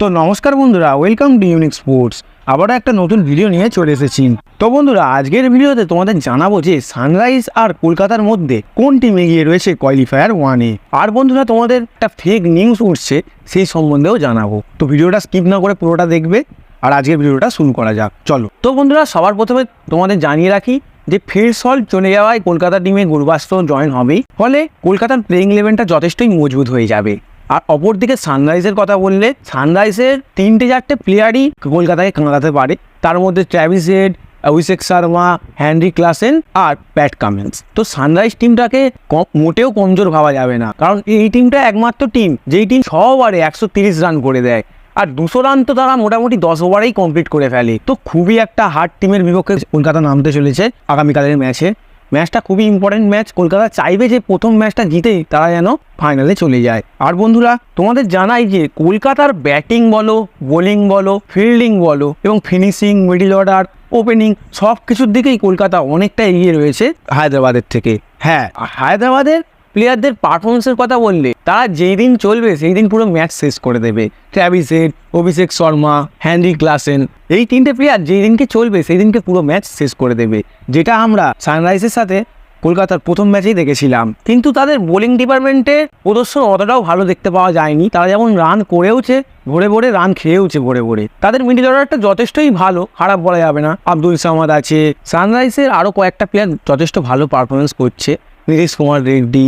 তো নমস্কার বন্ধুরা ওয়েলকাম টু ইউনিক স্পোর্টস আবারও একটা নতুন ভিডিও নিয়ে চলে এসেছি। তো বন্ধুরা, আজকের ভিডিওতে তোমাদের জানাব যে সানরাইজ আর কলকাতার মধ্যে কোন টিম এগিয়ে রয়েছে কোয়ালিফায়ার ওয়ানে আর বন্ধুরা, তোমাদের একটা ফেক নিউজ উঠছে, সেই সম্বন্ধেও জানাব। তো ভিডিওটা স্কিপ না করে পুরোটা দেখবে, আর আজকের ভিডিওটা শুরু করা যাক। চলো। তো বন্ধুরা, সবার প্রথমে তোমাদের জানিয়ে রাখি যে ফের ফিরসল চলে যাওয়ায় কলকাতা টিমে গুরবাস্ত জয়েন হবেই। ফলে কলকাতার প্লেইং ইলেভেনটা যথেষ্টই মজবুত হয়ে যাবে। আর অপরদিকে সানরাইজের কথা বললে, সানরাইজের তিনটে চারটে প্লেয়ারই কলকাতাকে কাঁদাতে পারে। তার মধ্যে Travis Head Abhishek Sharma Heinrich Klaasen আর প্যাট কামেন্স তো সানরাইজ টিমটাকে মোটেও কমজোর ভাবা যাবে না। কারণ এই টিমটা একমাত্র টিম যেই টিম ছ ওভারে একশো তিরিশ রান করে দেয়। আর দুশো রান তো তারা মোটামুটি দশ ওভারেই কমপ্লিট করে ফেলে। তো খুবই একটা হার্ড টিমের বিপক্ষে কলকাতা নামতে চলেছে আগামীকালের ম্যাচে ম্যাচটা খুবই ইম্পর্টেন্ট ম্যাচ। কলকাতা চাইবে যে প্রথম ম্যাচটা জিতেই তারা যেন ফাইনালে চলে যায়। আর বন্ধুরা, তোমাদের জানাই যে কলকাতার ব্যাটিং বলো বোলিং বলো ফিল্ডিং বলো এবং ফিনিশিং মিডিল অর্ডার ওপেনিং সব কিছুর দিকেই কলকাতা অনেকটা এগিয়ে রয়েছে হায়দ্রাবাদের থেকে। হ্যাঁ হায়দ্রাবাদের প্লেয়ারদের পারফরমেন্সের কথা বললে, তারা যেই দিন চলবে সেই দিন পুরো ম্যাচ শেষ করে দেবে। Travis Head Abhishek Sharma Heinrich Klaasen এই তিনটে প্লেয়ার যেই দিনকে চলবে সেই দিনকে পুরো ম্যাচ শেষ করে দেবে। যেটা আমরা সানরাইজের সাথে কলকাতার প্রথম ম্যাচেই দেখেছিলাম। কিন্তু তাদের বোলিং ডিপার্টমেন্টে প্রদর্শন অতটাও ভালো দেখতে পাওয়া যায়নি। তারা যেমন রান করেওছে, ভরে ভরে রান খেয়েওছে ভরে ভরে। তাদের মিডিল অর্ডারটা যথেষ্টই ভালো, খারাপ বলা যাবে না। আব্দুল সামাদ আছে। সানরাইজের আরও কয়েকটা প্লেয়ার যথেষ্ট ভালো পারফরমেন্স করছে। নীতিশ কুমার, রেড্ডি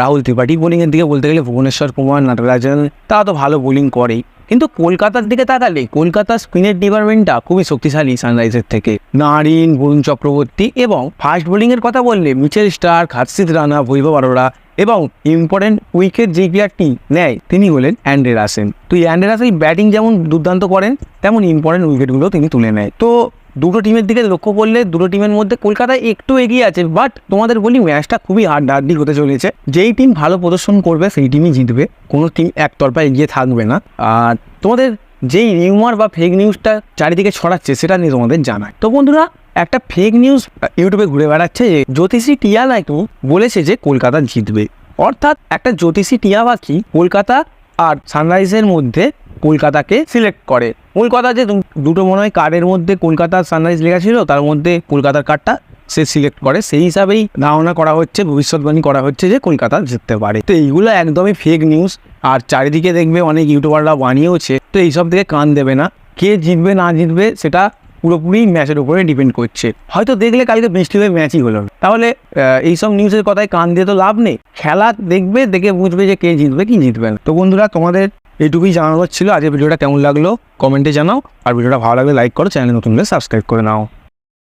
রাহুল ত্রিপাঠী বোলিংয়ের দিকে বলতে গেলে ভুবনেশ্বর কুমার, নাটরাজন, তারা তো ভালো বোলিং করেই। কিন্তু কলকাতার দিকে তাকালে কলকাতার স্পিনের ডিপার্টমেন্টটা খুবই শক্তিশালী সানরাইজের থেকে। নারিন, বরুণ চক্রবর্তী এবং ফাস্ট বোলিংয়ের কথা বললে মিচেল স্টার হার্ষিত রানা, বৈভব আরোরা এবং ইম্পর্টেন্ট উইকেট যে প্লেয়ারটি নেয়, তিনি হলেন অ্যান্ড্রে রাসেন তো এই অ্যান্ড্রে ব্যাটিং যেমন দুর্দান্ত করেন, তেমন ইম্পর্টেন্ট উইকেটগুলো তিনি তুলে নেয়। তো দুটো টিমের দিকে লক্ষ্য করলে দুটো টিমের মধ্যে কলকাতা একটু এগিয়ে আছে বাট তোমাদের বলি ম্যাচটা খুবই হার্ডি হতে চলেছে। যেই টিম ভালো প্রদর্শন করবে, সেই টিমই জিতবে। কোনো টিম একতরফা এগিয়ে থাকবে না। আর তোমাদের যেই রিউমার বা ফেক নিউজটা চারিদিকে ছড়াচ্ছে, সেটা নিয়ে তোমাদের জানায় তো বন্ধুরা, একটা ফেক নিউজ ইউটিউবে ঘুরে বেড়াচ্ছে যে, জ্যোতিষী টিয়া নাকি বলেছে যে কলকাতা জিতবে। অর্থাৎ একটা জ্যোতিষী টিয়া পাখি কলকাতা আর সানরাইজের মধ্যে কলকাতাকে সিলেক্ট করে। কলকাতা যে দুটো মনে হয় কার্ডের মধ্যে কলকাতা সানরাইজ লেখা ছিল, তার মধ্যে কলকাতার কার্ডটা সে সিলেক্ট করে। সেই হিসাবেই ধারণা করা হচ্ছে, ভবিষ্যৎবাণী করা হচ্ছে যে কলকাতা জিততে পারে। তো এইগুলো একদমই ফেক নিউজ আর চারিদিকে দেখবে অনেক ইউটিউবাররা বানিয়েওছে। তো এইসব দিকে কান দেবে না। কে জিতবে, না জিতবে, সেটা পুরোপুরি ম্যাচের উপরে ডিপেন্ড করছে। হয়তো দেখলে কালকে বৃষ্টি হয়ে ম্যাচই হলো। তাহলে এইসব নিউজের কথায় কান দিয়ে তো লাভ নেই। খেলা দেখবে, দেখে বুঝবে যে কে জিতবে, কি জিতবে না। তো বন্ধুরা, তোমাদের এইটুকুই জানানোর ছিল। আজকের ভিডিওটা কেমন লাগল? কমেন্টে জানাও। আর ভিডিওটা ভালো লাগলে লাইক করো, চ্যানেল নতুন হলে সাবস্ক্রাইব করে নাও।